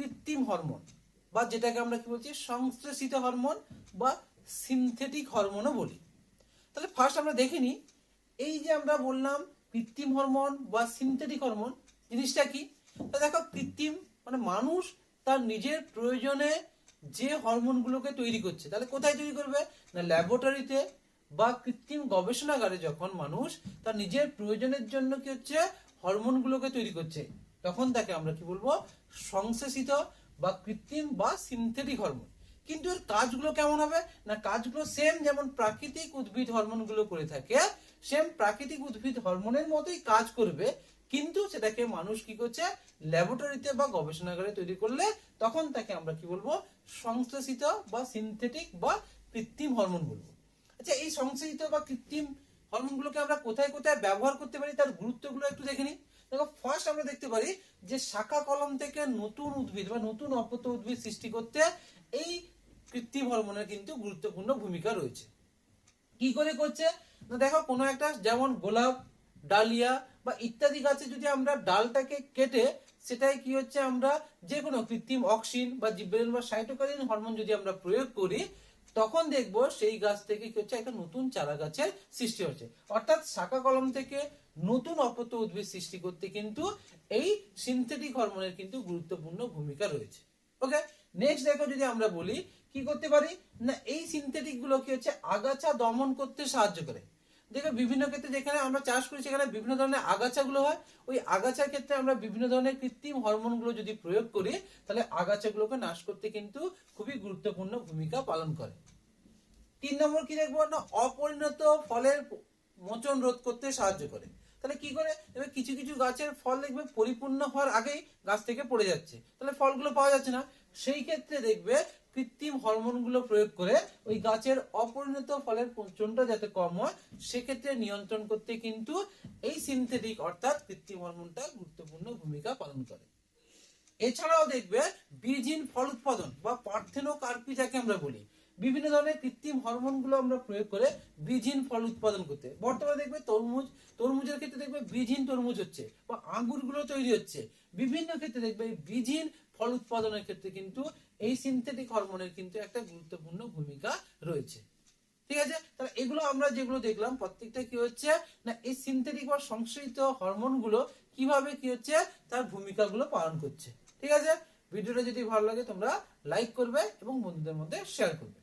কৃত্রিম হরমোন, বা যেটাকে আমরা কি বলছি, সংশ্লেষিত হরমোন বা সিনথেটিক হরমোনও বলি। তাহলে ফার্স্ট আমরা দেখে নিই, এই যে আমরা বললাম কৃত্রিম হরমোন বা সিনথেটিক হরমোন, জিনিসটা কি? তা দেখো, কৃত্রিম মানে মানুষ তার নিজের প্রয়োজনে যে হরমোনগুলোকে তৈরি করছে, তাহলে কোথায় তৈরি করবে? না ল্যাবরেটরিতে বা কৃত্রিম গবেষণাগারে যখন মানুষ তার নিজের প্রয়োজনের জন্য কি হচ্ছে, হরমোনগুলোকে তৈরি করছে। তখন তাকে আমরা কি বলব? সংশ্লেষিত বা কৃত্রিম বা সিনথেটিক হরমোন কিন্তু এর কাজগুলো কেমন হবে? না, কাজগুলো সেম যেমন প্রাকৃতিক উদ্ভিদ হরমোনগুলো করে থাকে সেম প্রাকৃতিক উদ্ভিদ হরমোনের মতোই কাজ করবে, কিন্তু সেটাকে মানুষ কি করছে? ল্যাবরেটরিতে বা গবেষণাগারে তৈরি করলে তখন তাকে আমরা কি বলব? সংশ্লেষিত বা সিনথেটিক বা কৃত্রিম হরমোন বলব। আচ্ছা এই সংশ্লেষিত বা কৃত্রিম হরমোনগুলোকে আমরা কোথায় কোথায় ব্যবহার করতে পারি? তার গুরুত্বগুলো একটু দেখে নিই। দেখো ফার্স্ট আমরা দেখতে পারি যে শাখা কলম থেকে নতুন উদ্ভিদ বা নতুন অপত্য উদ্ভিদ সৃষ্টি করতে এই কৃত্রিম হরমোনের কিন্তু গুরুত্বপূর্ণ ভূমিকা রয়েছে। কি করে করছে? না, দেখো, কোনো একটা যেমন গোলাপ, ডালিয়া বা ইত্যাদি গাছে যদি আমরা ডালটাকে কেটে, সেটাই কি হচ্ছে আমরা যে কোনো কৃত্রিম অক্সিন বা জিব্রেল বা সাইটোকাইন হরমোন যদি আমরা প্রয়োগ করি, তখন দেখব সেই গাছ থেকে কি হচ্ছে একটা নতুন চারা গাছের সৃষ্টি হচ্ছে। অর্থাৎ শাখা কলম থেকে নতুন অপত্য উদ্ভিদ সৃষ্টি করতে কিন্তু এই সিনথেটিক হরমোনের কিন্তু গুরুত্বপূর্ণ ভূমিকা রয়েছে। ওকে নেক্সট দেখো যদি আমরা বলি, কি করতে পারি? না, এই সিনথেটিকগুলো কি হচ্ছে? আগাছা দমন করতে সাহায্য করে। দেখো বিভিন্ন ক্ষেত্রে যেখানে আমরা চাষ করি, সেখানে বিভিন্ন ধরনের আগাছাগুলো হয়। ওই আগাছার ক্ষেত্রে আমরা বিভিন্ন ধরনের কৃত্রিম হরমোনগুলো যদি প্রয়োগ করি, তাহলে আগাছাগুলোকে নাশ করতে কিন্তু খুবই গুরুত্বপূর্ণ ভূমিকা পালন করে। তিন নম্বর কি দেখব? না, অপরিণত ফলের মোচন রোধ করতে সাহায্য করে। তাহলে কি করে? এবার কিছু কিছু গাছের ফল দেখবে পরিপূর্ণ হওয়ার আগেই গাছ থেকে পড়ে যাচ্ছে। তাহলে ফলগুলো পাওয়া যাচ্ছে না। সেই ক্ষেত্রে দেখবে কৃত্রিম হরমোনগুলো প্রয়োগ করে ওই গাছের অপরিণত ফলের মোচনটা যাতে কম হয়, সেক্ষেত্রে নিয়ন্ত্রণ করতে কিন্তু এই সিনথেটিক অর্থাৎ কৃত্রিম হরমোনটা গুরুত্বপূর্ণ ভূমিকা পালন করে। এছাড়াও দেখবে বীজহীন ফল উৎপাদন বা পার্থেনোকার্পি যাকে আমরা বলি। বিভিন্ন ধরনের কৃত্রিম হরমোনগুলো আমরা প্রয়োগ করে বীজহীন ফল উৎপাদন করতে। বর্তমানে দেখবে তরমুজ, তরমুজের ক্ষেত্রে দেখবে বীজহীন তরমুজ হচ্ছে বা আঙ্গুরগুলো তৈরি হচ্ছে। বিভিন্ন ক্ষেত্রে দেখবে এই বীজহীন ফল উৎপাদনের ক্ষেত্রে কিন্তু এই সিনথেটিক হরমোনের কিন্তু একটা গুরুত্বপূর্ণ ভূমিকা রয়েছে। ঠিক আছে? তাহলে এগুলো আমরা যেগুলো দেখলাম, প্রত্যেকটা কি হচ্ছে? না, এই সিনথেটিক বা সংশ্লিষ্ট হরমোনগুলো কীভাবে কি হচ্ছে? তার ভূমিকাগুলো পালন করছে। ঠিক আছে? ভিডিওটা যদি ভালো লাগে তোমরা লাইক করবে এবং বন্ধুদের মধ্যে শেয়ার করবে।